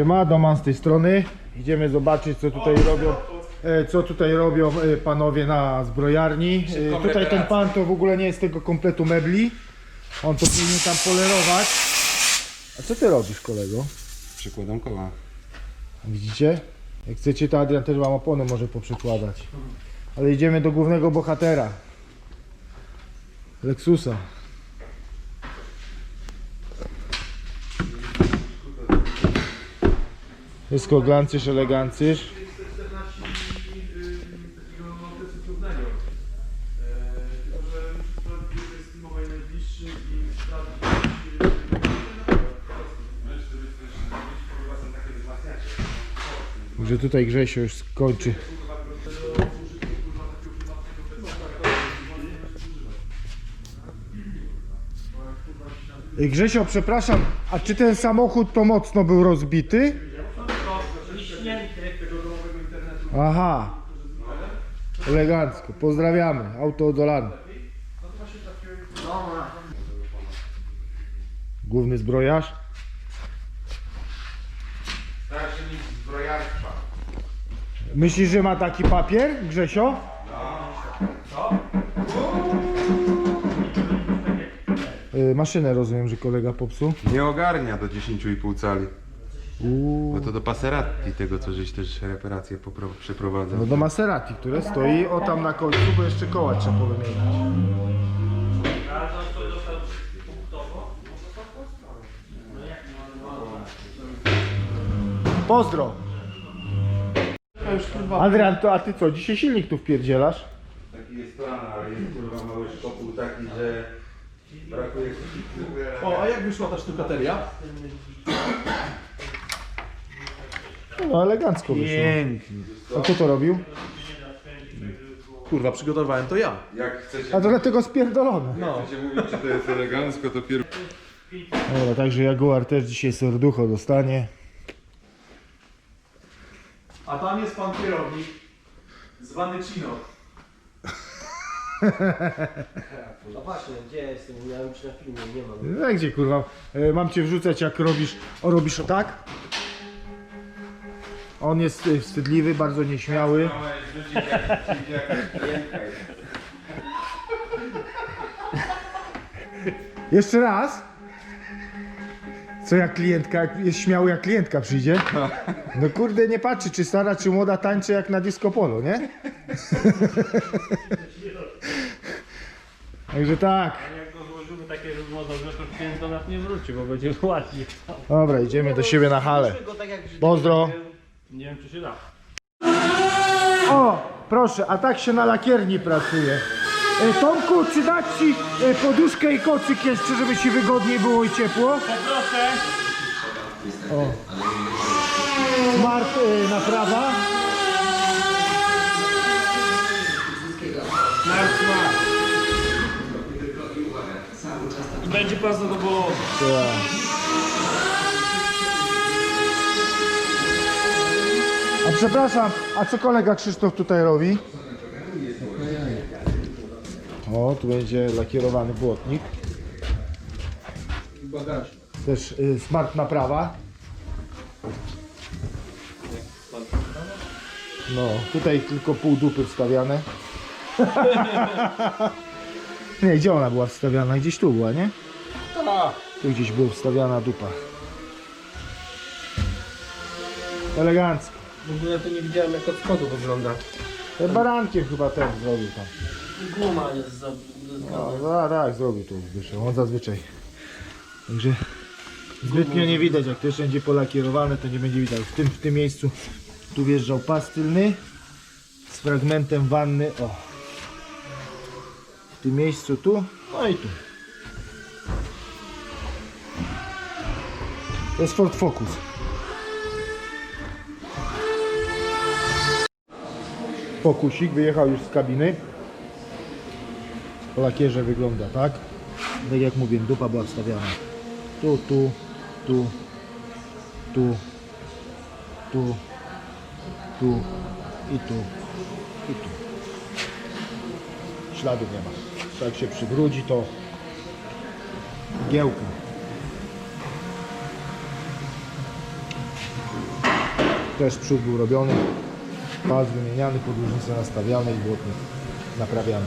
Siema, Doman z tej strony. Idziemy zobaczyć co tutaj robią e, co tutaj robią e, panowie na zbrojarni. E, Tutaj ten pan to w ogóle nie jest tego kompletu mebli. On to powinien tam polerować. A co ty robisz kolego? Przykładam koła. Widzicie? Jak chcecie to Adrian też wam opony może poprzekładać. Ale idziemy do głównego bohatera. Lexusa. Wszystko glancysz, elegancysz. Że tutaj Grzesio już skończy. Grzesio, przepraszam, a czy ten samochód to mocno był rozbity? Aha. Elegancko. Pozdrawiamy. Auto odolane. Główny zbrojarz. Starszy zbrojarstwa. Myślisz, że ma taki papier, Grzesio? Y, Maszynę rozumiem, że kolega popsuł. Nie ogarnia do 10,5 cali. Uuu. Bo to do Passerati tego, co żeś też reparację popro- przeprowadzał. No do Maserati, które stoi o tam na końcu, bo jeszcze koła trzeba powymieniać. Pozdro! Adrian, to a ty co, dzisiaj silnik tu wpierdzielasz? Taki jest plan, ale jest kurwa mały szkopuł taki, że brakuje O, a jak wyszła ta sztukateria? No elegancko wyszło. Pięknie. A kto to robił? Kurwa, przygotowałem to ja. Jak chcecie, A to dlatego spierdolone. No. chcecie mówić, czy to jest elegancko, to pierw... Dobra, także Jaguar też dzisiaj serducho dostanie. A tam jest pan kierownik, zwany Cino. No właśnie, gdzie ja jestem? Miałem być na filmie, nie mam. No gdzie kurwa, e, mam cię wrzucać jak robisz, o robisz o tak? On jest e, wstydliwy, bardzo nieśmiały. Jeszcze raz. Co jak klientka, jak jest śmiały jak klientka przyjdzie? No kurde nie patrzy czy stara czy młoda tańczy jak na disco polo, nie? Także tak. Jak go złożymy takie rozmowy, że to klient do nas nie wróci, bo będzie ładnie. Dobra, idziemy do siebie na halę. Go tak Pozdro. Nie wiem czy się da. O, proszę, a tak się na lakierni pracuje. E, Tomku, czy dać ci e, poduszkę i kocyk jeszcze, żeby ci wygodniej było i ciepło? Poproszę. O. Smart e, naprawa. Będzie pan zadowolony. A przepraszam, a co kolega Krzysztof tutaj robi? O, tu będzie lakierowany błotnik. Też y, smart naprawa. No, tutaj tylko pół dupy wstawiane. nie, gdzie ona była wstawiana? Gdzieś tu była, nie? Tu gdzieś była wstawiana dupa. Elegancko. W ogóle to nie widziałem jak od spodu wygląda. Te barankiem chyba ten zrobił tam. Guma jest za... No, no tak, zrobił to Zbyszek, on zazwyczaj. Także zbytnio nie widać, jak to jeszcze będzie polakierowane, to nie będzie widać. W tym, w tym miejscu tu wjeżdżał pas tylny z fragmentem wanny, o. W tym miejscu tu, no i tu. To jest Ford Focus. Fokusik wyjechał już z kabiny. Lakierze wygląda tak. Tak jak mówiłem, dupa była wstawiana. Tu, tu, tu, tu, tu, tu i tu, i tu. Śladu nie ma. Jak się przywróci, to giełka. też przód był robiony, pas wymieniany, podłużnice nastawiane i błotnik naprawiany.